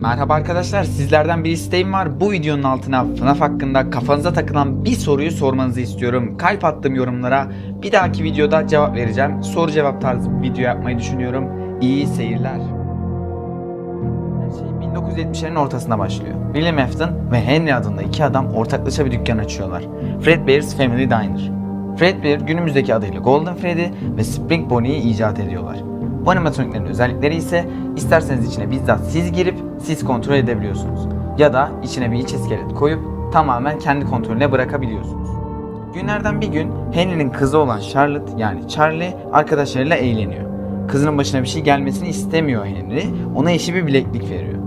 Merhaba arkadaşlar sizlerden bir isteğim var. Bu videonun altına FNAF hakkında kafanıza takılan bir soruyu sormanızı istiyorum. Kalp attım yorumlara. Bir dahaki videoda cevap vereceğim. Soru cevap tarzı bir video yapmayı düşünüyorum. İyi seyirler. Her şey 1970'lerin ortasında başlıyor. William Afton ve Henry adında iki adam ortaklaşa bir dükkan açıyorlar. Fredbear's Family Diner. Fredbear günümüzdeki adıyla Golden Freddy ve Spring Bonnie'yi icat ediyorlar. Bu animatroniklerin özellikleri ise isterseniz içine bizzat siz girip siz kontrol edebiliyorsunuz. Ya da içine bir iç iskelet koyup tamamen kendi kontrolüne bırakabiliyorsunuz. Günlerden bir gün Henry'nin kızı olan Charlotte yani Charlie arkadaşlarıyla eğleniyor. Kızının başına bir şey gelmesini istemiyor Henry. Ona yeşil bir bileklik veriyor.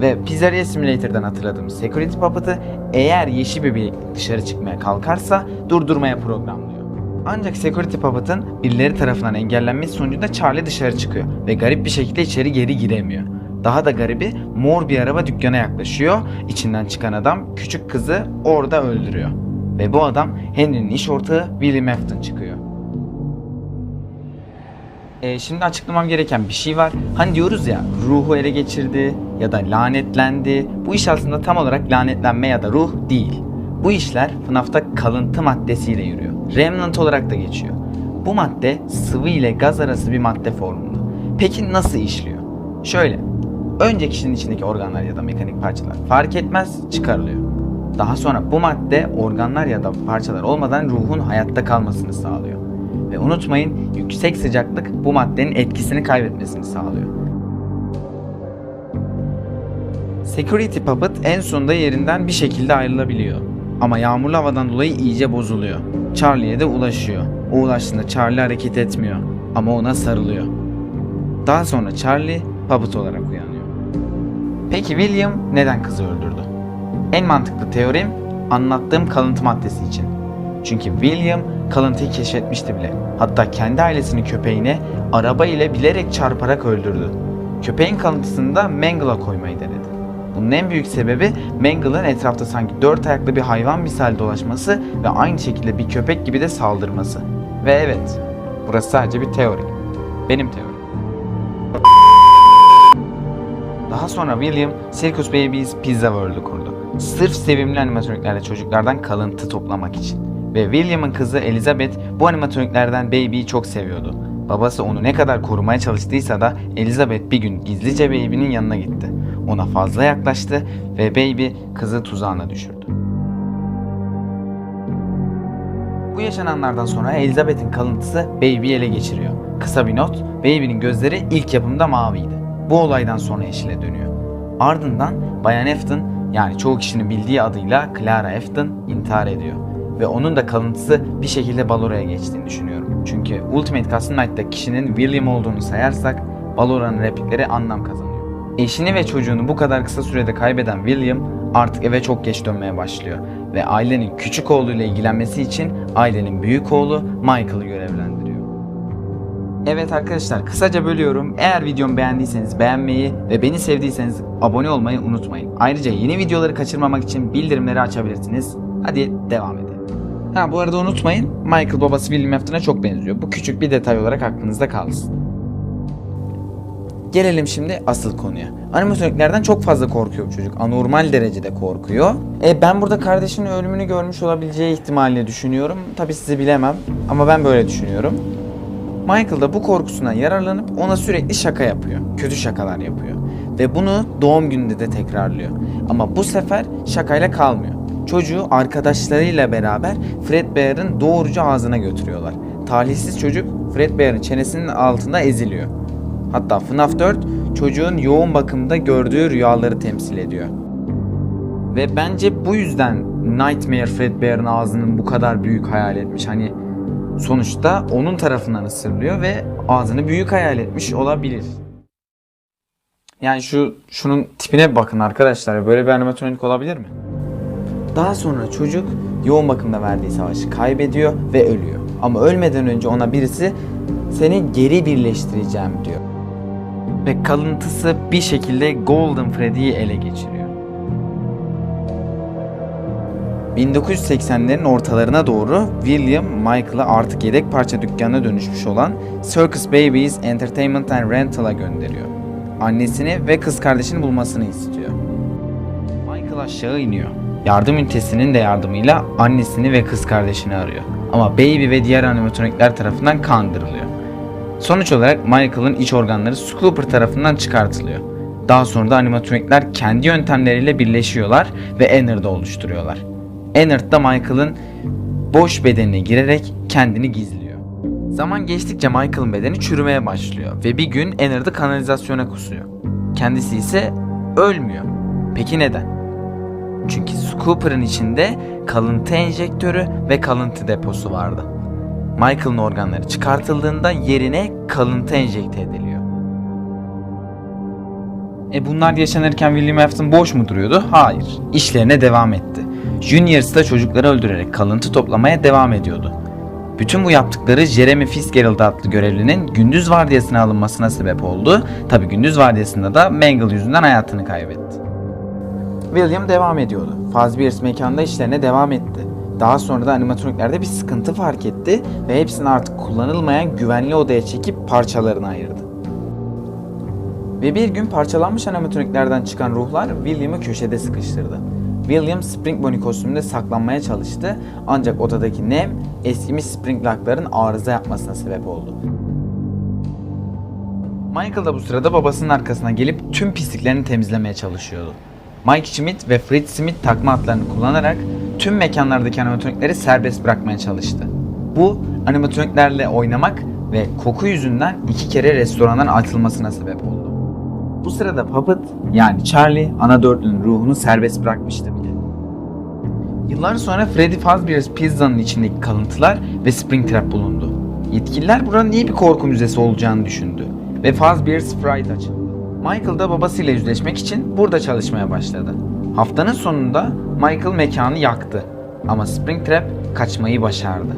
Ve Pizzeria Simulator'dan hatırladığımız Security Puppet'ı eğer yeşil bir bileklik dışarı çıkmaya kalkarsa durdurmaya programlıyor. Ancak Security Puppet'ın birileri tarafından engellenmesi sonucunda Charlie dışarı çıkıyor ve garip bir şekilde içeri geri giremiyor. Daha da garibi mor bir araba dükkana yaklaşıyor. İçinden çıkan adam küçük kızı orada öldürüyor. Ve bu adam Henry'nin iş ortağı William Afton çıkıyor. E, şimdi açıklamam gereken bir şey var. Hani diyoruz ya ruhu ele geçirdi ya da lanetlendi. Bu iş aslında tam olarak lanetlenme ya da ruh değil. Bu işler FNAF'ta kalıntı maddesiyle yürüyor. Remnant olarak da geçiyor. Bu madde sıvı ile gaz arası bir madde formunda. Peki nasıl işliyor? Şöyle. Önce kişinin içindeki organlar ya da mekanik parçalar fark etmez çıkarılıyor. Daha sonra bu madde organlar ya da parçalar olmadan ruhun hayatta kalmasını sağlıyor. Ve unutmayın yüksek sıcaklık bu maddenin etkisini kaybetmesini sağlıyor. Security Puppet en sonunda yerinden bir şekilde ayrılabiliyor. Ama yağmurlu havadan dolayı iyice bozuluyor. Charlie'ye de ulaşıyor. O ulaştığında Charlie hareket etmiyor ama ona sarılıyor. Daha sonra Charlie Puppet olarak uyanıyor. Peki William neden kızı öldürdü? En mantıklı teorim anlattığım kalıntı maddesi için. Çünkü William kalıntıyı keşfetmişti bile. Hatta kendi ailesinin köpeğine araba ile bilerek çarparak öldürdü. Köpeğin kalıntısını da Mangle'a koymayı denedi. Bunun en büyük sebebi Mangle'ın etrafta sanki dört ayaklı bir hayvan misali dolaşması ve aynı şekilde bir köpek gibi de saldırması. Ve evet, burası sadece bir teori. Benim teorim. Daha sonra William Circus Babies Pizza World'u kurdu. Sırf sevimli animatroniklerle çocuklardan kalıntı toplamak için. Ve William'ın kızı Elizabeth bu animatroniklerden Baby'yi çok seviyordu. Babası onu ne kadar korumaya çalıştıysa da Elizabeth bir gün gizlice Baby'nin yanına gitti. Ona fazla yaklaştı ve Baby kızı tuzağına düşürdü. Bu yaşananlardan sonra Elizabeth'in kalıntısı Baby'yi ele geçiriyor. Kısa bir not, Baby'nin gözleri ilk yapımda maviydi. Bu olaydan sonra yeşile dönüyor. Ardından Bayan Afton yani çoğu kişinin bildiği adıyla Clara Afton intihar ediyor. Ve onun da kalıntısı bir şekilde Balora'ya geçtiğini düşünüyorum. Çünkü Ultimate Custom Night'ta kişinin William olduğunu sayarsak Balora'nın replikleri anlam kazanıyor. Eşini ve çocuğunu bu kadar kısa sürede kaybeden William artık eve çok geç dönmeye başlıyor ve ailenin küçük oğluyla ilgilenmesi için ailenin büyük oğlu Michael'ı görevlendiriyor. Evet arkadaşlar kısaca bölüyorum. Eğer videomu beğendiyseniz beğenmeyi ve beni sevdiyseniz abone olmayı unutmayın. Ayrıca yeni videoları kaçırmamak için bildirimleri açabilirsiniz. Hadi devam edelim. Ha bu arada unutmayın Michael babası William Afton'a çok benziyor. Bu küçük bir detay olarak aklınızda kalsın. Gelelim şimdi asıl konuya. Animatroniklerden çok fazla korkuyor bu çocuk. Anormal derecede korkuyor. E, ben burada kardeşinin ölümünü görmüş olabileceği ihtimalini düşünüyorum. Tabi sizi bilemem ama ben böyle düşünüyorum. Michael da bu korkusundan yararlanıp ona sürekli şaka yapıyor. Kötü şakalar yapıyor. Ve bunu doğum gününde de tekrarlıyor. Ama bu sefer şakayla kalmıyor. Çocuğu arkadaşlarıyla beraber Fredbear'ın doğruca ağzına götürüyorlar. Talihsiz çocuk Fredbear'ın çenesinin altında eziliyor. Hatta FNAF 4 çocuğun yoğun bakımda gördüğü rüyaları temsil ediyor. Ve bence bu yüzden Nightmare Fredbear'ın ağzının bu kadar büyük hayal etmiş. Hani sonuçta onun tarafından ısırılıyor ve ağzını büyük hayal etmiş olabilir. Yani şu şunun tipine bakın arkadaşlar. Böyle bir animatronik olabilir mi? Daha sonra çocuk yoğun bakımda verdiği savaşı kaybediyor ve ölüyor. Ama ölmeden önce ona birisi seni geri birleştireceğim diyor. Ve kalıntısı bir şekilde Golden Freddy'yi ele geçiriyor. 1980'lerin ortalarına doğru William Michael'ı artık yedek parça dükkanına dönüşmüş olan Circus Babies Entertainment and Rental'a gönderiyor. annesini ve kız kardeşini bulmasını istiyor. Michael aşağı iniyor. Yardım ünitesinin de yardımıyla annesini ve kız kardeşini arıyor. Ama Baby ve diğer animatronikler tarafından kandırılıyor. Sonuç olarak Michael'ın iç organları Scooper tarafından çıkartılıyor. Daha sonra da animatronikler kendi yöntemleriyle birleşiyorlar ve Ennard'ı oluşturuyorlar. Ennard da Michael'ın boş bedenine girerek kendini gizliyor. Zaman geçtikçe Michael'ın bedeni çürümeye başlıyor ve bir gün Ennard'ı kanalizasyona kusuyor. Kendisi ise ölmüyor. Peki neden? Çünkü Scooper'ın içinde kalıntı enjektörü ve kalıntı deposu vardı. Michael'ın organları çıkartıldığında yerine kalıntı enjekte ediliyor. E bunlar yaşanırken William Afton boş mu duruyordu? Hayır. İşlerine devam etti. Juniors da çocukları öldürerek kalıntı toplamaya devam ediyordu. Bütün bu yaptıkları Jeremy Fitzgerald adlı görevlinin gündüz vardiyasına alınmasına sebep oldu. Tabi gündüz vardiyasında da Mangle yüzünden hayatını kaybetti. William devam ediyordu. Fazbear's mekanda işlerine devam etti. Daha sonra da animatroniklerde bir sıkıntı fark etti ve hepsini artık kullanılmayan güvenli odaya çekip parçalarına ayırdı. Ve bir gün parçalanmış animatroniklerden çıkan ruhlar William'ı köşede sıkıştırdı. William Spring Bonnie kostümünde saklanmaya çalıştı ancak odadaki nem eskimiş Spring Lock'ların arıza yapmasına sebep oldu. Michael da bu sırada babasının arkasına gelip tüm pisliklerini temizlemeye çalışıyordu. Mike Schmidt ve Fritz Smith takma adlarını kullanarak tüm mekanlardaki animatronikleri serbest bırakmaya çalıştı. Bu animatroniklerle oynamak ve koku yüzünden iki kere restorandan atılmasına sebep oldu. Bu sırada Puppet yani Charlie ana dörtlünün ruhunu serbest bırakmıştı bile. Yıllar sonra Freddy Fazbear's Pizza'nın içindeki kalıntılar ve Springtrap bulundu. Yetkililer buranın iyi bir korku müzesi olacağını düşündü ve Fazbear's Fright açıldı. Michael da babasıyla yüzleşmek için burada çalışmaya başladı. Haftanın sonunda Michael mekanı yaktı ama Springtrap kaçmayı başardı.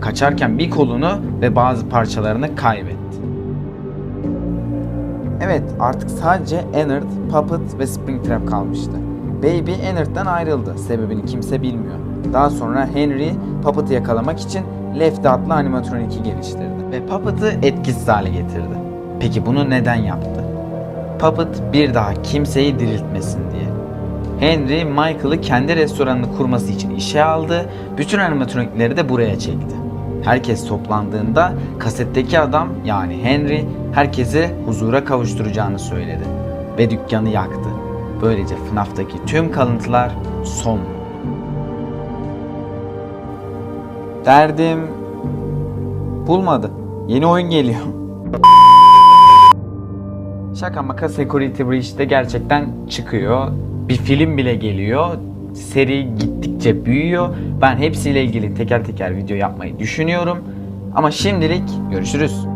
Kaçarken bir kolunu ve bazı parçalarını kaybetti. Evet artık sadece Ennard, Puppet ve Springtrap kalmıştı. Baby Ennard'dan ayrıldı. Sebebini kimse bilmiyor. Daha sonra Henry Puppet'ı yakalamak için Lefty adlı animatroniki geliştirdi. Ve Puppet'ı etkisiz hale getirdi. Peki bunu neden yaptı? Puppet bir daha kimseyi diriltmesin diye. Henry Michael'ı kendi restoranını kurması için işe aldı. Bütün animatronikleri de buraya çekti. Herkes toplandığında kasetteki adam yani Henry herkesi huzura kavuşturacağını söyledi ve dükkanı yaktı. Böylece FNAF'taki tüm kalıntılar son. Derdim bulmadı. Yeni oyun geliyor. Şaka maka Security Breach'te gerçekten çıkıyor. Bir film bile geliyor. Seri gittikçe büyüyor. Ben hepsiyle ilgili teker teker video yapmayı düşünüyorum. Ama şimdilik görüşürüz.